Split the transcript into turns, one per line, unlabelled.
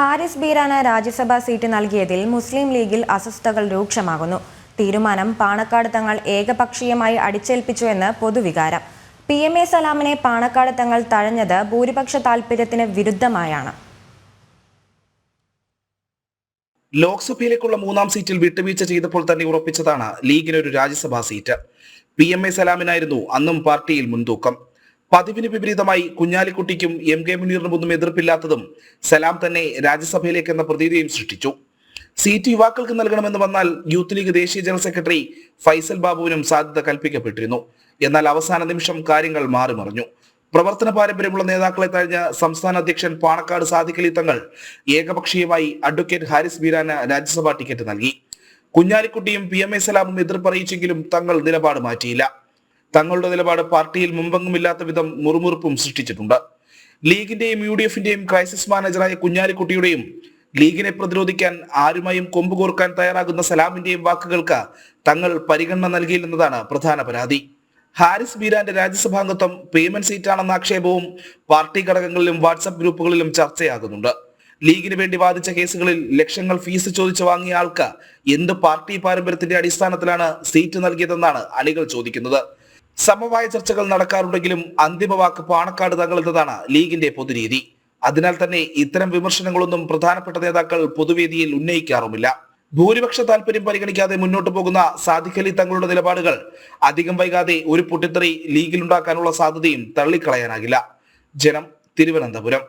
ഹാരിസ് ബീറാണ് രാജ്യസഭാ seat നൽകിയതിൽ മുസ്ലിം ലീഗിൽ അസ്വസ്ഥതകൾ രൂക്ഷമാകുന്നു. തീരുമാനം പാണക്കാട് തങ്ങൾ ഏകപക്ഷീയമായി അടിച്ചേൽപ്പിച്ചുവെന്ന് പൊതുവികാരം. പി എം എ സലാമിനെ പാണക്കാട് തങ്ങൾ തഴഞ്ഞത് ഭൂരിപക്ഷ താൽപര്യത്തിന് വിരുദ്ധമായാണ്.
ലോക്സഭയിലേക്കുള്ള മൂന്നാം സീറ്റിൽ വിട്ടുവീഴ്ച ചെയ്തപ്പോൾ തന്നെ ഉറപ്പിച്ചതാണ് ലീഗിനൊരു Rajya Sabha seat. P M A സലാമിനായിരുന്നു അന്നും പാർട്ടിയിൽ മുൻതൂക്കം. പതിവിന് വിപരീതമായി കുഞ്ഞാലിക്കുട്ടിക്കും എം കെ മുനീറിനും ഒന്നും എതിർപ്പില്ലാത്തതും സലാം തന്നെ രാജ്യസഭയിലേക്ക് എന്ന പ്രതീതിയും സൃഷ്ടിച്ചു. സീറ്റ് യുവാക്കൾക്ക് നൽകണമെന്ന് വന്നാൽ യൂത്ത് ലീഗ് ദേശീയ ജനറൽ സെക്രട്ടറി ഫൈസൽ ബാബുവിനും സാധ്യത കൽപ്പിക്കപ്പെട്ടിരുന്നു. എന്നാൽ അവസാന നിമിഷം കാര്യങ്ങൾ മാറിമറിഞ്ഞു. പ്രവർത്തന പാരമ്പര്യമുള്ള നേതാക്കളെ തഴഞ്ഞ സംസ്ഥാന അധ്യക്ഷൻ പാണക്കാട് സാദിഖലി തങ്ങൾ ഏകപക്ഷീയമായി അഡ്വക്കേറ്റ് ഹാരിസ് ബീരാന് രാജ്യസഭാ ടിക്കറ്റ് നൽകി. കുഞ്ഞാലിക്കുട്ടിയും പി എം എ സലാമും എതിർപ്പറിയിച്ചെങ്കിലും തങ്ങൾ നിലപാട് മാറ്റിയില്ല. തങ്ങളുടെ നിലപാട് പാർട്ടിയിൽ മുമ്പെങ്ങുമില്ലാത്ത വിധം മുറുമുറുപ്പും സൃഷ്ടിച്ചിട്ടുണ്ട്. ലീഗിന്റെയും യു ഡി എഫിന്റെയും ക്രൈസിസ് മാനേജറായ കുഞ്ഞാലിക്കുട്ടിയുടെയും ലീഗിനെ പ്രതിരോധിക്കാൻ ആരുമായും കൊമ്പുകോർക്കാൻ തയ്യാറാകുന്ന സലാമിന്റെയും വാക്കുകൾക്ക് തങ്ങൾ പരിഗണന നൽകിയില്ലെന്നതാണ് പ്രധാന പരാതി. ഹാരിസ് ബീരാന്റെ രാജ്യസഭാംഗത്വം പേയ്മെന്റ് സീറ്റാണെന്ന ആക്ഷേപവും പാർട്ടി ഘടകങ്ങളിലും വാട്സപ്പ് ഗ്രൂപ്പുകളിലും ചർച്ചയാകുന്നുണ്ട്. ലീഗിന് വേണ്ടി വാദിച്ച കേസുകളിൽ ലക്ഷങ്ങൾ ഫീസ് ചോദിച്ചു വാങ്ങിയ ആൾക്ക് എന്ത് പാർട്ടി പാരമ്പര്യത്തിന്റെ അടിസ്ഥാനത്തിലാണ് സീറ്റ് നൽകിയതെന്നാണ് അണികൾ ചോദിക്കുന്നത്. സമവായ ചർച്ചകൾ നടക്കാറുണ്ടെങ്കിലും അന്തിമ വാക്ക് പാണക്കാട് തങ്ങളെന്നതാണ് ലീഗിന്റെ പൊതുരീതി അതിനാൽ തന്നെ ഇത്തരം വിമർശനങ്ങളൊന്നും പ്രധാനപ്പെട്ട നേതാക്കൾ പൊതുവേദിയിൽ ഉന്നയിക്കാറുമില്ല. ഭൂരിപക്ഷ താല്പര്യം പരിഗണിക്കാതെ മുന്നോട്ട് പോകുന്ന സാദിഖലി തങ്ങളുടെ നിലപാടുകൾ അധികം വൈകാതെ ഒരു പൊട്ടിത്തെറി ലീഗിലുണ്ടാക്കാനുള്ള സാധ്യതയും തള്ളിക്കളയാനാകില്ല. ജനം തിരുവനന്തപുരം.